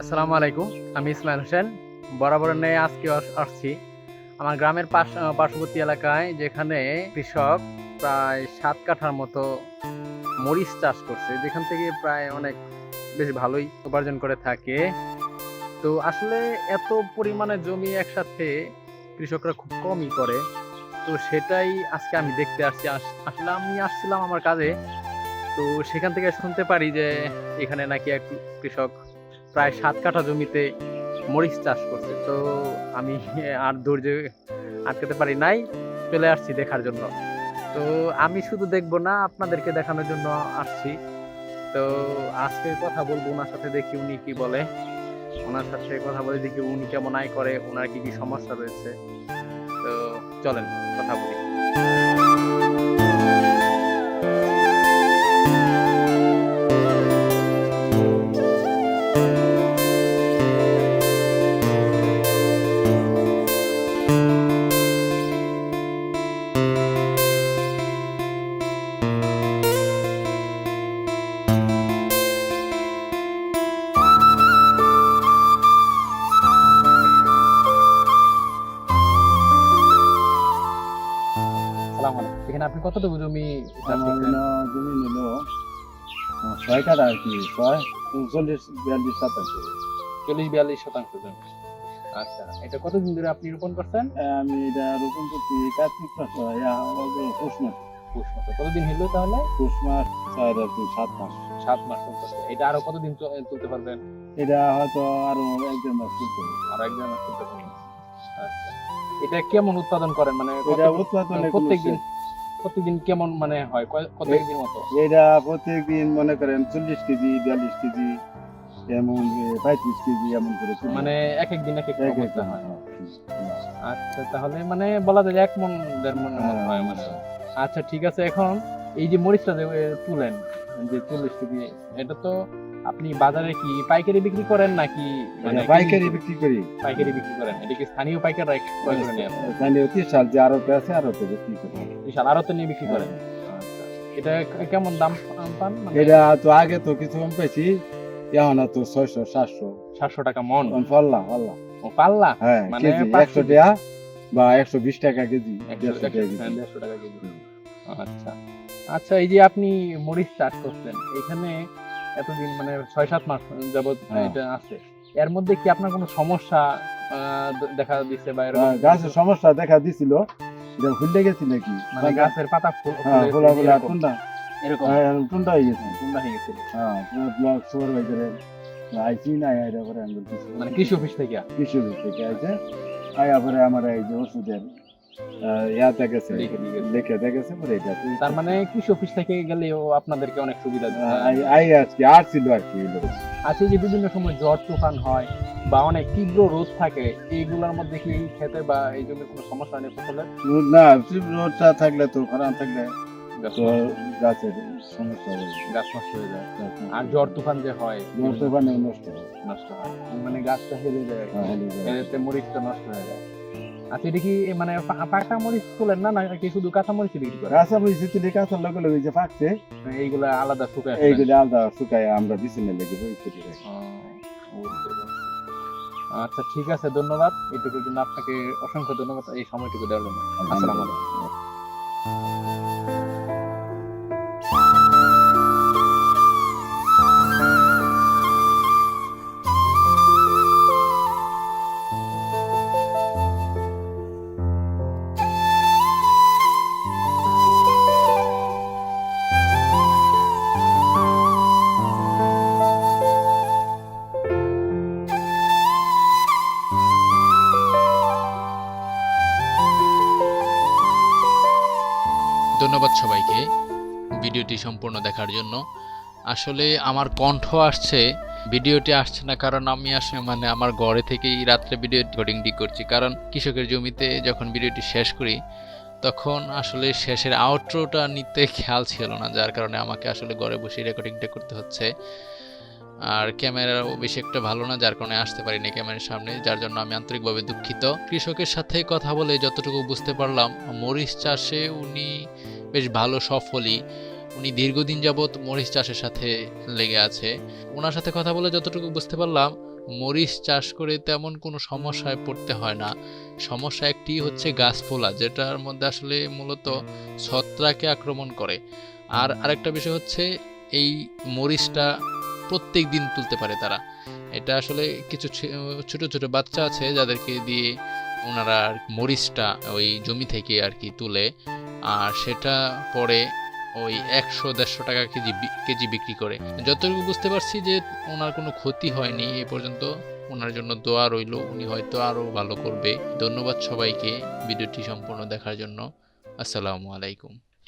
আসসালামু আলাইকুম, আমি ইসমাইল হোসেন। বরাবর নেই আজকে আসছি আমার গ্রামের পাশ পার্শ্ববর্তী এলাকায়, যেখানে কৃষক প্রায় সাত কাঠার মতো মরিচ চাষ করছে। যেখান থেকে প্রায় অনেক বেশ ভালোই উপার্জন করে থাকে। তো আসলে এত পরিমাণে জমি একসাথে কৃষকরা খুব কমই করে। তো সেটাই আজকে আমি দেখতে আসছি। আসলে আমি আসছিলাম আমার কাজে। তো সেখান থেকে শুনতে পারি যে এখানে নাকি এক কৃষক প্রায় সাত কাঠা জমিতে মরিচ চাষ করছে। তো আমি আর ধৈর্য আটকাতে পারি নাই, চলে আসছি দেখার জন্য। তো আমি শুধু দেখব না, আপনাদেরকে দেখানোর জন্য আসছি। তো আজকে কথা বলব ওনার সাথে, দেখি উনি কি বলে। ওনার সাথে কথা বলে দেখি উনি কেমন আয় করে, ওনার কি কি সমস্যা রয়েছে। তো চলেন, কথা বলি। কতটুকু জমি জমি নিল ছয় আর কি ছয় চল্লিশ বিয়াল্লিশ সাতাশ চল্লিশ বিয়াল্লিশ শতাংশ জমি। আচ্ছা এটা কতদিন ধরে আপনি রোপণ করছেন? আমি এটা রোপণ করছি কার্তিক মাস পৌষ মাস। পৌষ মাসে। কতদিন হলো তাহলে? পৌষ মাস চার সাত মাস। সাত মাস এটা আরও কতদিন তুলতে পারবেন এটা হয়তো আরও এক দেড় মাস হবে। আর একজন তুলতে পারবেন আচ্ছা। এটা কেমন উৎপাদন করেন? মানে এটা প্রত্যেকদিন। প্রতিদিন কেমন মানে হয়? কত কেজির মতো? এটা প্রত্যেকদিন মনে করেন চল্লিশ কেজি বিয়াল্লিশ কেজি এমন পঁয়ত্রিশ কেজি এমন করে মানে এক এক দিন এক এক এক অবস্থা হয়। হ্যাঁ, আচ্ছা তাহলে মানে বলা যায় এক মন দেড় মনের মতো হ্যাঁ, হয় মানে আচ্ছা ঠিক আছে এখন এই যে মরিচটা যে তুলেন। যে চল্লিশ কেজি। এটা তো আপনি বাজারে কি পাইকারি বিক্রি করেন নাকি মানে পাইকারি বিক্রি করি। পাইকারি বিক্রি করেন? এটা কি স্থানীয় পাইকাররা ক্রয় করে নেন অতি সাল যে আরও আছে আরও বিক্রি করি। বিশাল আরতে নিয়ে বিক্রি করেন? এটা কেমন দাম পান? মানে এটা তো আগে তো কিছু কম পেয়েছি এখন তো ছয়শো সাতশো। সাতশো টাকা মন? পাল্লা পাল্লা। ও পাল্লা? হ্যাঁ মানে একশো। টাকা বা একশো বিশ কেজি টাকা কেজি। হ্যাঁ, দেড়শো টাকা কেজি। আচ্ছা। আচ্ছা এই যে আপনি মরিচ চাষ করছেন এখানে এতদিন মানে ছয় সাত মাস যাবত হ্যাঁ। এটা আছে। এর মধ্যে কি আপনার কোনো সমস্যা দেখা দিচ্ছে বা এরকম হ্যাঁ, গাছের সমস্যা দেখা দিছিল। এটা গেছি নাকি? মানে গাছের পাতা ফুল হ্যাঁ ফুলে- টুন্ডা এরকম। হ্যাঁ টুন্ডা হয়ে গেছে। কুন্ডা হয়ে গেছিল হ্যাঁ ব্লক সুপারভাইজারে আইসি না আমি মানে কৃষি অফিস থেকে? কৃষি অফিস থেকে আইছে। আয়া পরে আমার এই যে ওষুধের ইয়াতে গেছে লিখে গেছে। পরে এটা। তার মানে কৃষি অফিস থেকে গেলেও আপনাদেরকে অনেক সুবিধা আই- আই আর ছিল আর কি এই লোক। এই যে বিভিন্ন সময় ঝড় তুফান হয় বা অনেক তীব্র রোদ থাকে এইগুলোর মধ্যে কি খেতে বা এই জন্য কোনো সমস্যা নেই ফসলের? রোদ না রোদটা থাকলে তো খারাপ থাকলে গাছের সমস্যা গাছ নষ্ট হয়ে যায়। আর ঝড় তুফান যে হয় নষ্ট পানি নষ্ট হয়। মানে গাছটা হেলে যায়। হ্যাঁ, হেলে যায়। এতে মরিচটা নষ্ট হয়ে যায়। আচ্ছা এটা কি মানে পা- পাকা মরিচ তোলেন না নাকি শুধু কাঁচা মরিচ বিক্রি করেন কাঁচা মরিচ কাঁচা লগে লগে যে পাকছে এইগুলা আলাদা শুকায় এইগুলো আলাদা শুকায় আমরা বিছানে লেগে করি। আচ্ছা ঠিক আছে ধন্যবাদ। এটুকুর জন্য আপনাকে অসংখ্য ধন্যবাদ। এই সময়টুকু দেওয়ার জন্য। আসসালামু আলাইকুম। ধন্যবাদ সবাইকে ভিডিওটি সম্পূর্ণ দেখার জন্য। আসলে আমার কণ্ঠ আসছে, ভিডিওটি আসছে না কারণ আমি আসলে মানে আমার ঘরে থেকেই রাত্রে ভিডিও রেকর্ডিংটি করছি। কারণ কৃষকের জমিতে যখন ভিডিওটি শেষ করি, তখন আসলে শেষের আউটরোটা নিতে খেয়াল ছিল না, যার কারণে আমাকে আসলে ঘরে বসে রেকর্ডিংটা করতে হচ্ছে। আর ক্যামেরাও বেশি একটা ভালো না, যার কারণে আসতে পারিনি ক্যামেরার সামনে, যার জন্য আমি আন্তরিকভাবে দুঃখিত। কৃষকের সাথে কথা বলে যতটুকু বুঝতে পারলাম, মরিচ চাষে উনি বেশ ভালো, সফলই। উনি দীর্ঘদিন যাবৎ মরিচ চাষের সাথে লেগে আছে। ওনার সাথে কথা বলে যতটুকু বুঝতে পারলাম, মরিচ চাষ করে তেমন কোনো সমস্যায় পড়তে হয় না। সমস্যা একটি হচ্ছে গাছফোলা যেটার মধ্যে আসলে মূলত ছত্রাকে আক্রমণ করে। আর আরেকটা বিষয় হচ্ছে, এই মরিচটা প্রত্যেক দিন তুলতে পারে তারা। এটা আসলে কিছু ছোট ছোট বাচ্চা আছে, যাদেরকে দিয়ে ওনারা মরিচটা ওই জমি থেকে আর কি তুলে আর সেটা পরে ওই একশো, দেড়শো টাকা কেজি কেজি বিক্রি করে। যতটুকু বুঝতে পারছি যে ওনার কোনো ক্ষতি হয়নি, এ পর্যন্ত ওনার জন্য দোয়া রইল, উনি হয়তো আরও ভালো করবে। ধন্যবাদ সবাইকে ভিডিওটি সম্পূর্ণ দেখার জন্য। আসসালামু আলাইকুম।